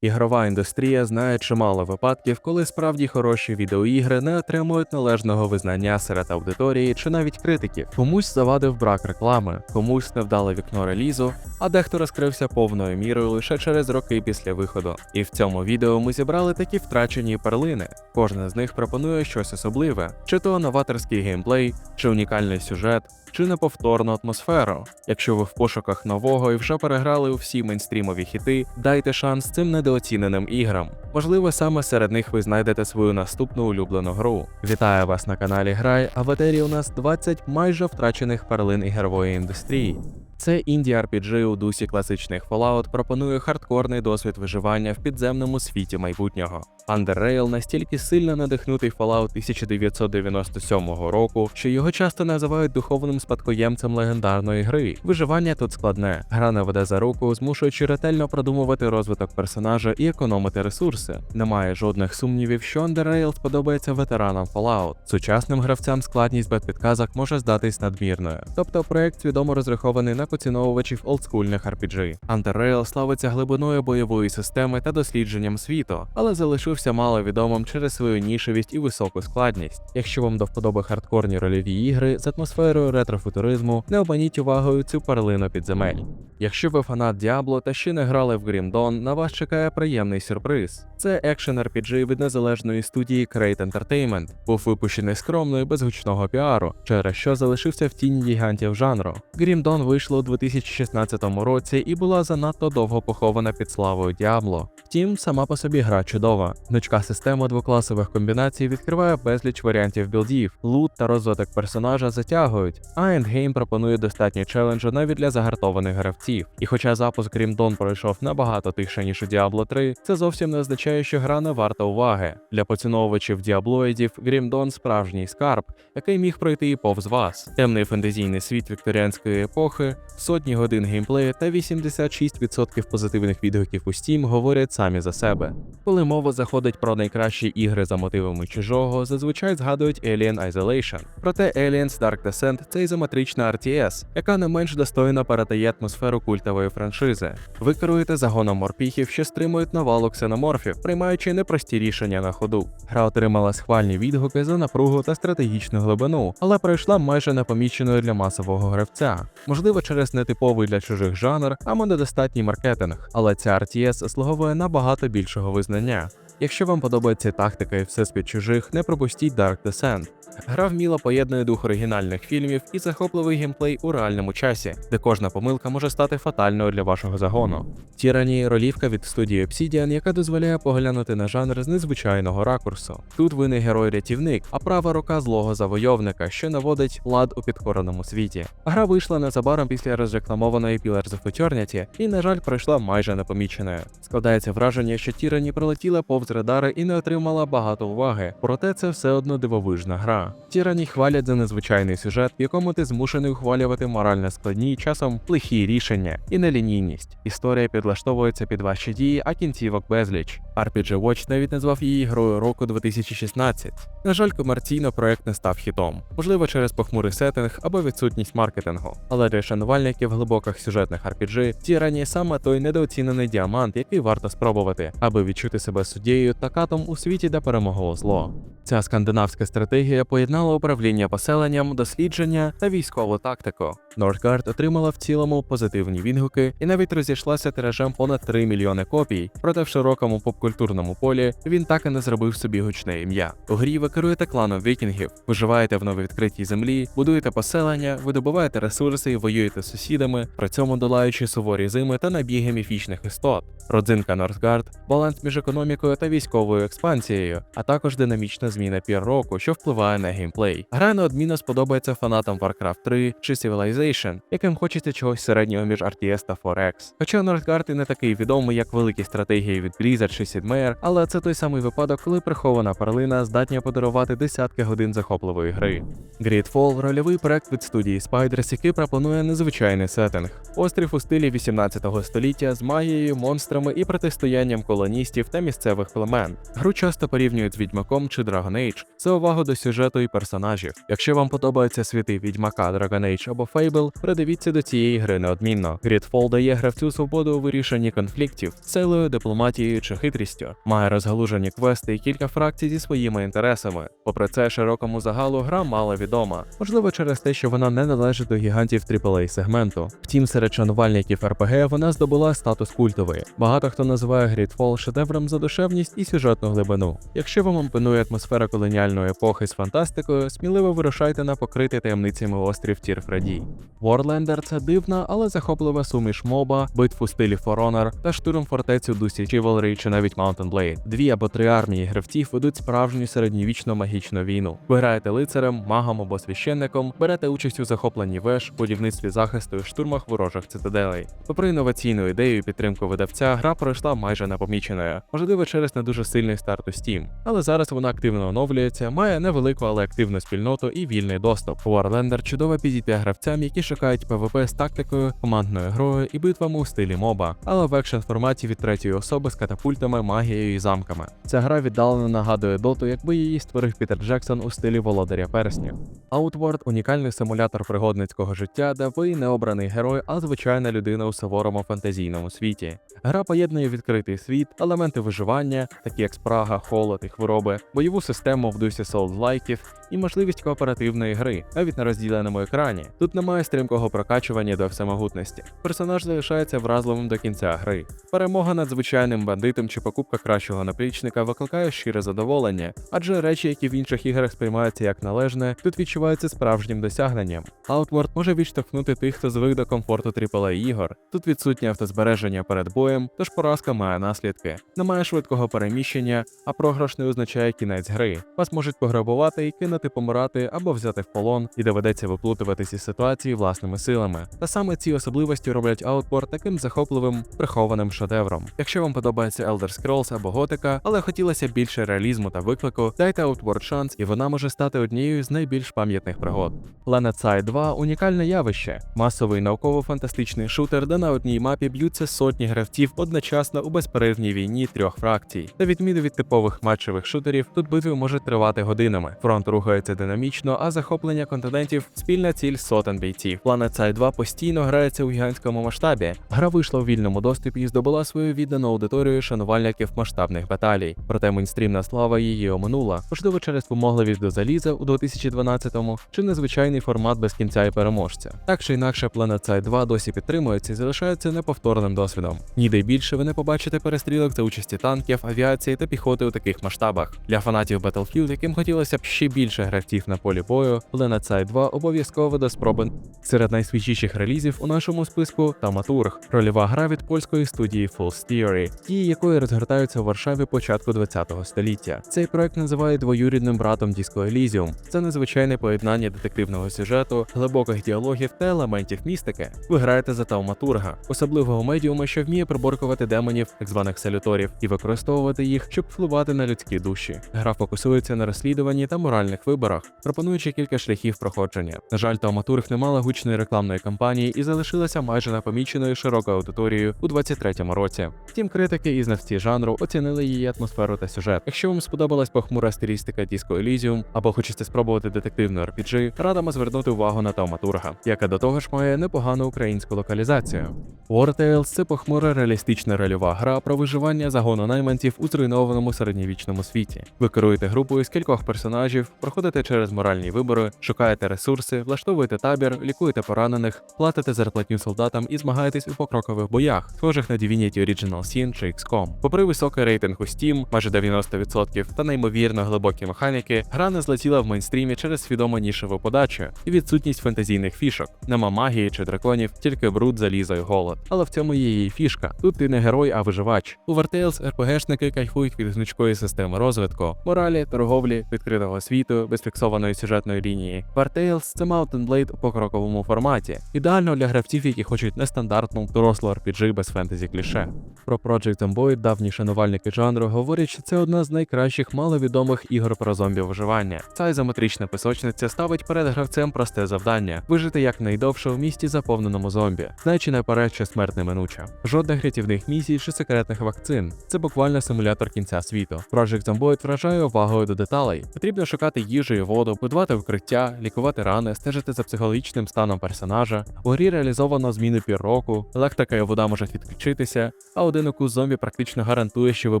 Ігрова індустрія знає чимало випадків, коли справді хороші відеоігри не отримують належного визнання серед аудиторії чи навіть критиків. Комусь завадив брак реклами, комусь невдале вікно релізу, а дехто розкрився повною мірою лише через роки після виходу. І в цьому відео ми зібрали такі втрачені перлини. Кожна з них пропонує щось особливе, чи то новаторський геймплей, чи унікальний сюжет, чи неповторну атмосферу. Якщо ви в пошуках нового і вже переграли всі мейнстрімові хіти, дайте шанс цим недооціненим іграм. Можливо, саме серед них ви знайдете свою наступну улюблену гру. Вітаю вас на каналі Грай, а в етері у нас 20 майже втрачених перлин ігрової індустрії. Це інді RPG у дусі класичних Fallout пропонує хардкорний досвід виживання в підземному світі майбутнього. Underrail настільки сильно надихнутий Fallout 1997 року, що його часто називають духовним спадкоємцем легендарної гри. Виживання тут складне, гра не веде за руку, змушуючи ретельно продумувати розвиток персонажа і економити ресурси. Немає жодних сумнівів, що Underrail сподобається ветеранам Fallout. Сучасним гравцям складність без підказок може здатись надмірною. Тобто проект свідомо розрахований на поціновувачів олдскульних RPG. Underrail славиться глибиною бойової системи та дослідженням світу, але залишився мало відомим через свою нішевість і високу складність. Якщо вам до вподоби хардкорні рольові ігри з атмосферою ретрофутуризму, не обманіть увагою цю перлину підземель. Якщо ви фанат Діабло та ще не грали в Grim Dawn, на вас чекає приємний сюрприз. Це екшен RPG від незалежної студії Crate Entertainment. Був випущений скромно і без гучного піару, через що залишився в тіні гігантів жанру. Grim Dawn вийшло у 2016 році і була занадто довго похована під славою Діабло. Втім, сама по собі гра чудова. Гнучка система двокласових комбінацій відкриває безліч варіантів білдів, лут та розвиток персонажа затягують, а ендгейм пропонує достатньо челенджу навіть для загартованих гравців. І хоча запуск Grim Dawn пройшов набагато тихше, ніж у Diablo 3, це зовсім не означає, що гра не варта уваги. Для поціновувачів діаблоїдів Grim Dawn справжній скарб, який міг пройти і повз вас. Темний фентезійний світ вікторіанської епохи, сотні годин геймплею та 86% позитивних відгуків у Steam говорять самі за себе. Коли мова заходить про найкращі ігри за мотивами чужого, зазвичай згадують Alien Isolation. Проте Aliens Dark Descent це ізометрична RTS, яка не менш достойно передає атмосферу культової франшизи. Ви керуєте загоном морпіхів, що стримують навалу ксеноморфів, приймаючи непрості рішення на ходу. Гра отримала схвальні відгуки за напругу та стратегічну глибину, але пройшла майже непоміченою для масового гравця. Можливо, через нетиповий для чужих жанр або недостатній маркетинг, але ця RTS слуговує набагато більшого визнання. Якщо вам подобається тактика і все спід чужих, не пропустіть Dark Descent. Гра вміло поєднує дух оригінальних фільмів і захопливий геймплей у реальному часі, де кожна помилка може стати фатальною для вашого загону. Тірані ролівка від студії Obsidian, яка дозволяє поглянути на жанр з незвичайного ракурсу. Тут ви не герой-рятівник, а права рука злого завойовника, що наводить лад у підкореному світі. Гра вийшла незабаром після розрекламованої Pillars of Eternity і, на жаль, пройшла майже непоміченою. Складається враження, що Тірані пролетіла повз радари і не отримала багато уваги, проте це все одно дивовижна гра. Тірані хвалять за незвичайний сюжет, в якому ти змушений ухвалювати морально складні, часом лихі рішення і нелінійність. Історія підлаштовується під ваші дії, а кінцівок безліч. RPG Watch навіть назвав її грою року 2016. На жаль, комерційно проект не став хітом, можливо, через похмурий сеттинг або відсутність маркетингу. Але для шанувальників глибоких сюжетних RPG Тірані саме той недооцінений діамант, який варто спробувати, аби відчути себе суддєю та катом у світі, де перемогло зло. Ця скандинавська стратегія поєднала управління поселенням, дослідження та військову тактику. Northgard отримала в цілому позитивні відгуки і навіть розійшлася тиражем понад 3 мільйони копій. Проте в широкому попкультурному полі він так і не зробив собі гучне ім'я. У грі керуєте кланом вікінгів, виживаєте в нововідкритій землі, будуєте поселення, видобуваєте ресурси і воюєте з сусідами, при цьому долаючи суворі зими та набіги міфічних істот. Родзинка Northgard – баланс між економікою та військовою експансією, а також динамічна зміна пір року, що впливає на геймплей. Гра неодмінно сподобається фанатам Warcraft 3 чи Civilization, яким хочеться чогось середнього між RTS та 4X. Хоча Northgard і не такий відомий, як великі стратегії від Blizzard чи Meier, але це той самий випадок, коли прихована перлина здатня подарувати десятки годин захопливої гри. Gridfall – рольовий проект від студії Spiders, який пропонує незвичайний сеттинг. Острів у стилі 18 століття з магією, монстрами і протистоянням колоністів та місцевих племен. Гру часто порівнюють з відьмаком чи Dragon Age. За увагу до сюжету і персонажів. Якщо вам подобаються світи Відьмака, Dragon Age або Fable, придивіться до цієї гри неодмінно. Gridfall дає гравцю свободу у вирішенні конфліктів, силою, дипломатією чи хитрістю, має розгалужені квести і кілька фракцій зі своїми інтересами. Попри це, широкому загалу гра мало відома, можливо, через те, що вона не належить до гігантів AAA сегменту. Втім, серед шанувальників RPG вона здобула статус культової. Багато хто називає Gridfall шедевром за душевність і сюжетну глибину. Якщо вам імпонує атмосфера колоніальної епохи з фантастикою, сміливо вирушайте на покритий таємницями острів Тір Фредді. Warlander – це дивна, але захоплива суміш моба, битв у стилі For Honor та штурм фортецю Дусі Chivalry чи навіть Mountain Blade. Дві або три армії гравців ведуть справжню середньовічну магічну війну. Ви граєте лицарем, магом або священником, берете участь у захопленні веж, будівництві захисту і штурмах ворожих цитаделей. Попри інноваційну ідею і підтримку видавця, гра пройшла майже непоміченою, можливо, через не дуже сильний старт у Steam. Але зараз вона активно оновлюється, має невелику, але активну спільноту і вільний доступ. Warlander чудово підійде гравцям, які шукають PvP з тактикою, командною грою і битвами у стилі моба, але в екшн форматі від третьої особи з катапультами, магією і замками. Ця гра віддалено нагадує доту, якби її створив Пітер Джексон у стилі Володаря Перснів. Outward – унікальний симулятор пригодницького життя, де ви не обраний герой, а звичайна людина у суворому фантазійному світі. Гра поєднує відкритий світ, елементи виживання, такі як спрага, холод і хвороби, бойову систему в дусі Souls-лайків і можливість кооперативної гри, навіть на розділеному екрані. Тут немає стрімкого прокачування до всемогутності. Персонаж залишається вразливим до кінця гри. Перемога над звичайним бандитом чи покупка кращого наплічника викликає щире задоволення, адже речі, які в інших іграх сприймаються як належне, тут відчуваються справжнім досягненням. Outward може відштовхнути тих, хто звик до комфорту AAA ігор. Тут відсутнє автозбереження перед боєм, тож поразка має наслідки. Немає швидкого переміщення, а програш не означає кінець гри. Вас можуть пограбувати і кинути помирати або взяти в полон, і доведеться виплутуватись із ситуації власними силами. Та саме ці особливості роблять Outward таким захопливим прихованим шедевром. Якщо вам подобається Elder Scrolls або Готика, але хотілося більше реалізму та виклику, дайте Outward шанс, і вона може стати однією з найбільш пам'ятних пригод. Planet Side 2 унікальне явище, масовий науково-фантастичний шутер, де на одній мапі б'ються сотні гравців одночасно у безперервній війні трьох фракцій. На відміну від типових матчевих шутерів, тут битви можуть тривати годинами. Фронт рухається динамічно, а захоплення континентів спільна ціль сотень бійців. Planet Side 2 постійно грається у гігантському масштабі. Гра вийшла у вільному доступі і здобула свою віддану аудиторію шанувальників масштабних баталій. Проте мейнстрімна слава її оминула, можливо, через вимогливість до заліза у 2012-му чи незвичайний формат без кінця і переможця. Так чи інакше, Planet Side 2 досі підтримується і залишається неповторним досвідом. Ніде більше ви не побачите перестрілок за участі танків, авіації та піхоти у таких масштабах. Для фанатів Battlefield, яким хотілося б ще більше гравців на полі бою, Planet Side 2 обов'язково до спроби. Серед найсвіжіших релізів у нашому списку Таматург, рольова гра від польської студії False Theory, дії якої розгортаються у Варшаві початку 20-го століття. Цей проект називають двоюрідним братом Disco Elysium. Це незвичайне поєднання детективного сюжету, глибоких діалогів та елементів містики. Ви граєте за Тауматурга, особливого медіума, що вміє приборкувати демонів, так званих салюторів, і використовувати їх, щоб впливати на людські душі. Гра фокусується на розслідуванні та моральних виборах, пропонуючи кілька шляхів проходження. На жаль, Тауматург не мала гучної рекламної кампанії і залишилася майже непоміченою широкою аудиторією у 23-му році. Втім, критики і знавці жанру оцінили її атмосферу та сюжет. Якщо вам сподобалась похмура стилістика Disco Elysium або хочете спробувати детективну RPG, радимо звернути увагу на Тауматурга, яка до того ж має непогану українську локалізацію. War Tales – це похмура реалістична рольова гра про виживання загону найманців у зруйнованому середньовічному світі. Ви керуєте групою з кількох персонажів, проходите через моральні вибори, шукаєте ресурси, влаштовуєте табір, лікуєте поранених, платите зарплатню солдатам і змагаєтесь у покрокових боях, схожих на Divinity Original Sin чи XCOM. Попри високий рейтинг у Steam, майже 90%, та неймовірно глибокі механіки, гра не злетіла в мейнстрімі через свідому нішеву подачу і відсутність фентезійних фішок. Нема магії чи драконів, тільки бруд, залізо і голод. Але в цьому є її фішка. Тут ти не герой, а виживач. У War РПГшники кайфують від гнучкої системи розвитку, моралі, торговлі, відкритого світу, без фіксованої сюжетної лінії. War це Mountain Blade у покроковому форматі, ідеально для гравців, які хочуть нестандартну дорослу RPG без фентезі кліше. Про Project Zomboid давні шанувальники жанру говорять, що це одна з найкращих маловідомих ігор про зомбі виживання. Ця ізометрична пісочниця ставить перед гравцем просте завдання вижити якнайдовше в місті, заповненому зомбі, знаючи наперед, що смерть неминуча. Жодних рятівних місій чи секретних вакцин. Це буквально симулятор кінця світу. Project Zomboid вражає увагою до деталей. Потрібно шукати їжу і воду, будувати вкриття, лікувати рани, стежити за психологічним станом персонажа. У грі реалізовано зміни пір року, електрика і вода можуть відключитися, а один укус зомбі практично гарантує, що ви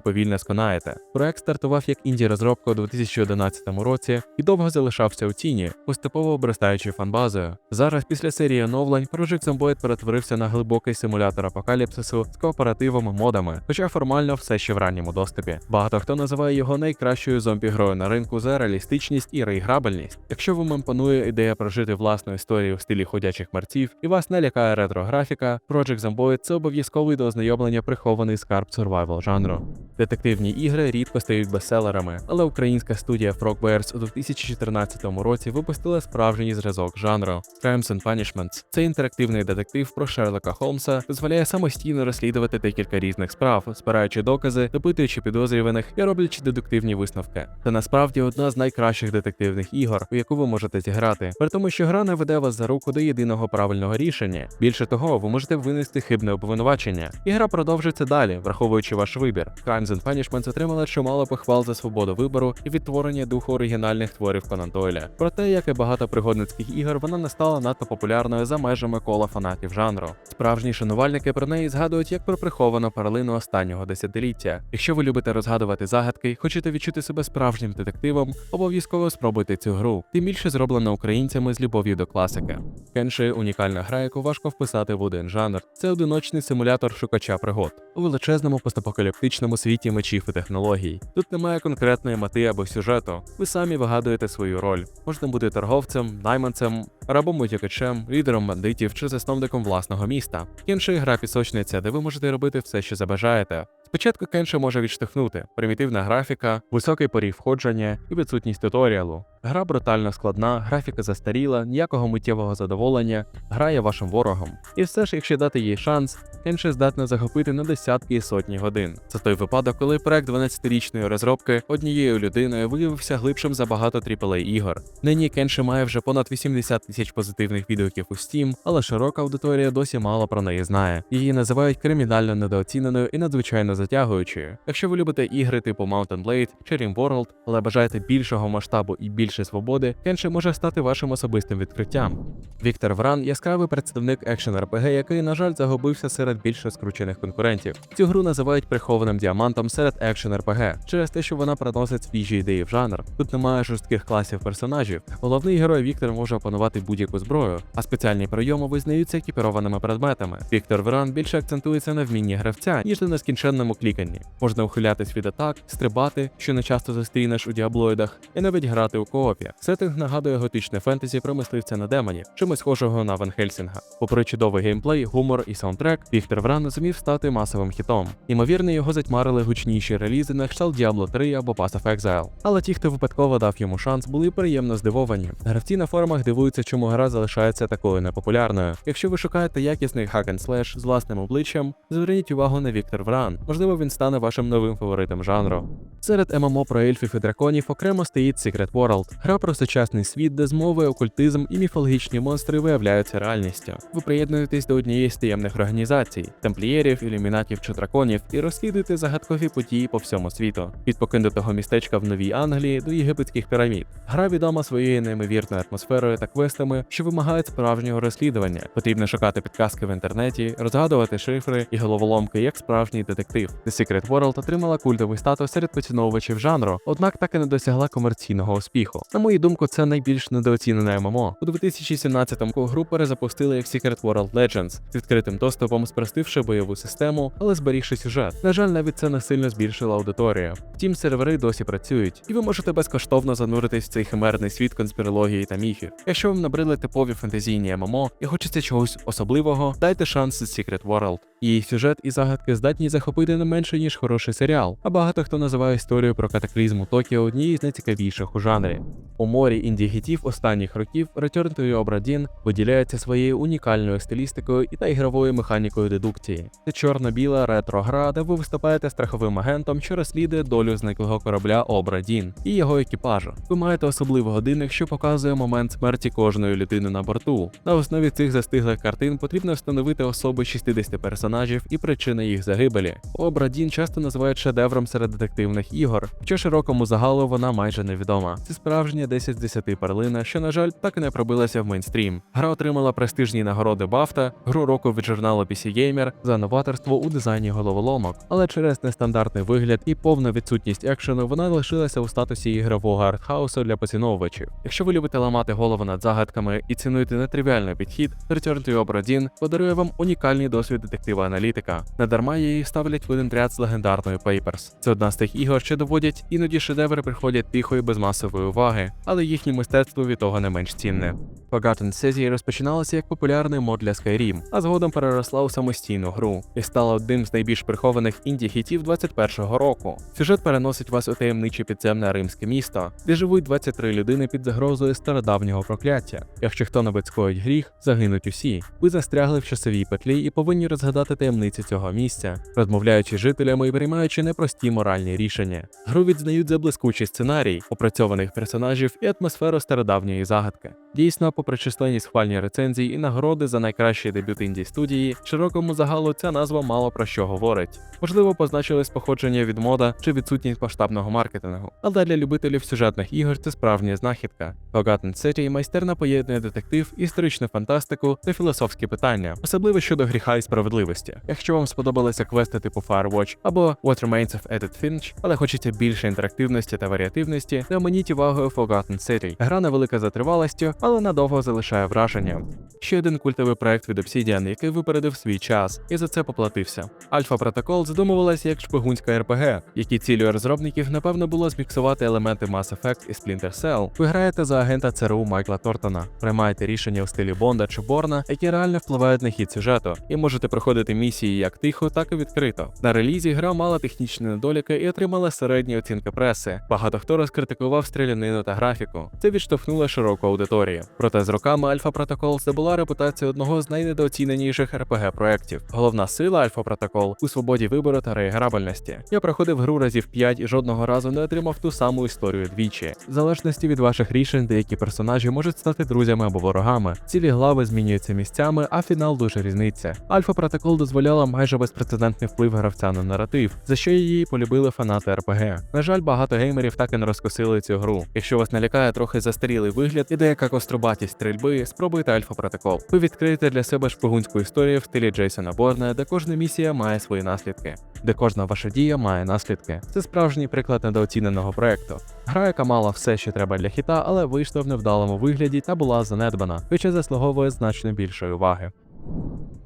повільно сконаєте. Проект стартував як інді розробка у 2011 році і довго залишався у тіні, поступово обростаючи фанбазою. Зараз, після серії оновлень, Project Zomboid перетворився на глибокий симулятор апокаліпсису з кооперативом і модами, хоча формально все ще в ранньому доступі. Багато хто називає його найкращою зомбі-грою на ринку за реалістичність і реіграбельність. Якщо вам імпонує ідея прожити власну історію в стилі ходячих мерців і вас не лякає ретро-графіка, Project Zomboid – це обов'язковий до ознайомлення прихований скарб survival жанру. Детективні ігри рідко стають бестселерами, але українська студія Frogwares у 2014 році випустила справжній зразок жанру Crimes and Punishments. Це інтерактивний детектив про Шерлока Холмса, дозволяє самостійно розслідувати декілька різних справ, збираючи докази, допитуючи підозрюваних і роблячи дедуктивні висновки. Це насправді одна з найкращих детективних ігор, у яку ви можете зіграти, при тому, що гра не веде вас за руку до єдиного правильного рішення. Більше того, ви можете винести хибне обвинувачення, і гра продовжиться далі, враховуючи ваш вибір. Crimes and Punishments отримала чимало похвал за свободу вибору і відтворення духу оригінальних творів Конан Дойля. Проте, як і багато пригодницьких ігор, вона не стала надто популярною за межами кола фанатів жанру. Справжні шанувальники про неї згадують як про приховану перлину останнього десятиліття. Якщо ви любите розгадувати загадки, хочете відчути себе справжнім детективом, обов'язково спробуйте цю гру. Тим більше зроблена українцями з любов'ю до класики. Кенші унікальна гра, яку важко вписати в один жанр. Це одиночний симулятор шукача пригод у величезному постапокаліптичному світі мечів і технологій. Тут немає конкретної мети або сюжету. Ви самі вигадуєте свою роль. Можна бути торговцем, найманцем, рабом утікачем, лідером бандитів чи засновником власного міста. Кенши гра пісочниця, де ви можете робити все, що забажаєте. Спочатку Кенши може відштовхнути примітивна графіка, високий поріг входження і відсутність туторіалу. Гра брутально складна, графіка застаріла, ніякого миттєвого задоволення, грає вашим ворогом. І все ж, якщо дати їй шанс, Кенши здатна захопити на десятки і сотні годин. Це той випадок, коли проект 12-річної розробки однією людиною виявився глибшим за багато AAA ігор. Нині Кенши має вже понад 80 тисяч позитивних відгуків у Steam, але широка аудиторія досі мало про неї знає. Її називають кримінально недооціненою і надзвичайно затягуючою. Якщо ви любите ігри типу Mountain Blade чи Rim World, але бажаєте більшого масштабу і більше свободи, Кенши може стати вашим особистим відкриттям. Віктор Вран яскравий представник екшен RPG, який, на жаль, загубився серед більш скручених конкурентів. Цю гру називають прихованим діамантом серед екшен RPG через те, що вона приносить свіжі ідеї в жанр. Тут немає жорстких класів персонажів. Головний герой Віктор може опанувати будь-яку зброю, а спеціальні прийоми визнаються екіпірованими предметами. Віктор Вран більше акцентується на вмінні гравця, ніж на нескінченному кліканні. Можна ухилятись від атак, стрибати, що не часто зустрінеш у діаблоїдах, і навіть грати у коопі. Сеттинг нагадує готичне фентезі про мисливця на демонів, чимось схожого на Ван Хельсінга. Попри чудовий геймплей, гумор і саундтрек, Віктор Вран зумів стати масовим хітом. Ймовірно, його затьмарили гучніші релізи на кшталт Diablo 3 або Path of Exile. Але ті, хто випадково дав йому шанс, були приємно здивовані. Гравці на форумах дивуються, чому гра залишається такою непопулярною. Якщо ви шукаєте якісний slash з власним обличчям, зверніть увагу на Віктор Вран. Можливо, він стане вашим новим фаворитом жанру. Серед ММО про ельфів і драконів окремо стоїть Secret World, гра про сучасний світ, де змови, окультизм і міфологічні монстри виявляються реальністю. Ви приєднуєтесь до однієї з таємних організацій тамплієрів, ілюмінатів чи драконів, і розслідуєте загадкові події по всьому світу. Від покинутого містечка в Новій Англії до єгипетських пірамід. Гра відома своєю неймовірною атмосферою та квестами, що вимагають справжнього розслідування. Потрібно шукати підказки в інтернеті, розгадувати шифри і головоломки як справжній детектив. The Secret World отримала культовий статус серед поціновувачів жанру, однак так і не досягла комерційного успіху. На мою думку, це найбільш недооцінене ММО. У 2017-му гру перезапустили як Secret World Legends з відкритим доступом, спростивши бойову систему, але зберігши сюжет. На жаль, навіть це не сильно збільшило аудиторію. Втім, сервери досі працюють, і ви можете безкоштовно зануритись в цей химерний світ конспірології та міфів. Якщо вам набрили типові фентезійні ММО і хочеться чогось особливого, дайте шанс Secret World. Її сюжет і загадки здатні захопити не менше ніж хороший серіал. А багато хто називає історію про катаклізм у Токіо однією з найцікавіших у жанрі. У морі інді-гітів останніх років Return to Obra Dinn виділяється своєю унікальною стилістикою і та ігровою механікою дедукції. Це чорно-біла ретро-гра, де ви виступаєте страховим агентом, що розслідує долю зниклого корабля Обра і його екіпажу. Ви маєте особливий годинник, що показує момент смерті кожного. Кожної людини на борту. На основі цих застиглих картин потрібно встановити особи 60 персонажів і причини їх загибелі. Обра Дін часто називають шедевром серед детективних ігор, що широкому загалу вона майже невідома. Це справжня 10 з 10 перлина, що, на жаль, так і не пробилася в мейнстрім. Гра отримала престижні нагороди BAFTA, гру року від журналу PC Gamer за новаторство у дизайні головоломок, але через нестандартний вигляд і повну відсутність екшену вона лишилася у статусі ігрового артхаусу для поціновувачів. Якщо ви любите ламати голову над загадками і цінуєте нетривіальний підхід, Return to Obra Dinn подарує вам унікальний досвід детектива-аналітика. Недарма її ставлять в один ряд з легендарною Papers. Це одна з тих ігор, що доводять, іноді шедеври приходять тихо і без масової уваги, але їхнє мистецтво від того не менш цінне. Forgotten City розпочиналася як популярний мод для Skyrim, а згодом переросла у самостійну гру і стала одним з найбільш прихованих інді-хітів 21-го року. Сюжет переносить вас у таємниче підземне римське місто, де живуть 23 людини під загрозою стародавнього прокляття. Якщо хто-небудь скоїть гріх, загинуть усі. Ви застрягли в часовій петлі і повинні розгадати таємниці цього місця, розмовляючи з жителями і приймаючи непрості моральні рішення. Гру відзнають за блискучий сценарій, опрацьованих персонажів і атмосферу стародавньої загадки. Дійсно, попри численні схвальні рецензії і нагороди за найкращий дебют інді студії, широкому загалу ця назва мало про що говорить. Можливо, позначилось походження від мода чи відсутність масштабного маркетингу. Але для любителів сюжетних ігор це справжня знахідка. Forgotten City майстерно поєднує детектив, історичну фантастику та філософські питання, особливо щодо гріха і справедливості. Якщо вам сподобалися квести типу Firewatch або What Remains of Edith Finch, але хочеться більше інтерактивності та варіативності, то оманіть увагою Forgotten City. Гра невелика за тривалістю, але надовго залишає враження. Ще один культовий проект від Obsidian, який випередив свій час, і за це поплатився. Альфа Protocol задумувалася як шпигунська РПГ, які цілею розробників напевно було зміксувати елементи Mass Effect і Splinter Cell. Ви граєте за агента ЦРУ Майкла Тортона, приймаєте рішення у стилі Бонда чи Борна, які реально впливають на хід сюжету, і можете проходити місії як тихо, так і відкрито. На релізі гра мала технічні недоліки і отримала середні оцінки преси. Багато хто розкритикував стрілянину та графіку. Це відштовхнуло широку аудиторію. Проте з роками Альфа Protocol здобула репутацію одного з найнедооціненіших RPG проєктів. Головна сила Альфа Protocol у свободі вибору та реіграбельності. Я проходив гру разів 5 і жодного разу не отримав ту саму історію двічі. В залежності від ваших рішень, деякі персонажі можуть стати друзями або ворогами. Цілі глави змінюються місцями, а фінал дуже різниця. Альфа Protocol дозволяла майже безпрецедентний вплив гравця на наратив, за що її полюбили фанати RPG. На жаль, багато геймерів так і не розкосили цю гру. Якщо вас налякає трохи застарілий вигляд і деяка кострубатість стрільби, спробуйте Альфа Protocol. Ви відкриєте для себе шпигунську історію в стилі Джейсона Борна, де кожна місія має свої наслідки, де кожна ваша дія має наслідки. Це справжній приклад недооціненого проекту. Гра, яка мала все, що треба для хіта, але вийшла в невдалому вигляді та була занедбана, хоча заслуговує значно більшої уваги.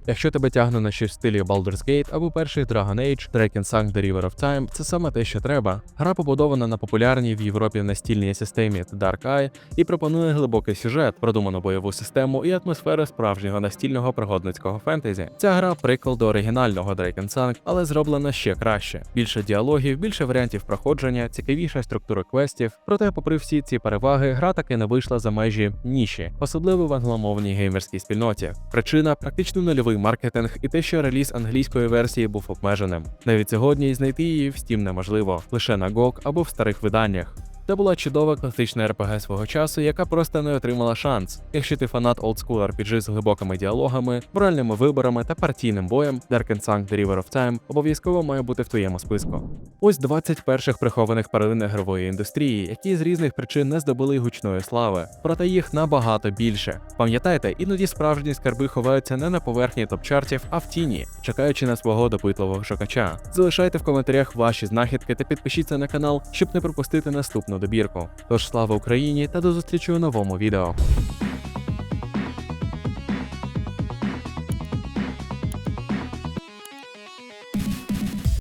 Якщо тебе тягне на щось в стилі Baldur's Gate або перший Dragon Age, Drakensang The River of Time, це саме те, що треба. Гра побудована на популярній в Європі настільній системі Dark Eye і пропонує глибокий сюжет, продуману бойову систему і атмосферу справжнього настільного пригодницького фентезі. Ця гра прикол до оригінального Drakensang, але зроблена ще краще. Більше діалогів, більше варіантів проходження, цікавіша структура квестів. Проте, попри всі ці переваги, гра таки не вийшла за межі ніші, особливо в англомовній геймерській спільноті. Причина практично нульовий маркетинг і те, що реліз англійської версії був обмеженим. Навіть сьогодні знайти її в Steam неможливо, лише на GOG або в старих виданнях. Це була чудова класична RPG свого часу, яка просто не отримала шанс. Якщо ти фанат олдскул RPG з глибокими діалогами, моральними виборами та партійним боєм, Dark Sang The River of Time обов'язково має бути в твоєму списку. Ось 20 перших прихованих перлин ігрової індустрії, які з різних причин не здобули гучної слави, проте їх набагато більше. Пам'ятайте, іноді справжні скарби ховаються не на поверхні топ-чартів, а в тіні, чекаючи на свого допитливого шукача. Залишайте в коментарях ваші знахідки та підпишіться на канал, щоб не пропустити наступну добірку. Тож слава Україні та до зустрічі у новому відео.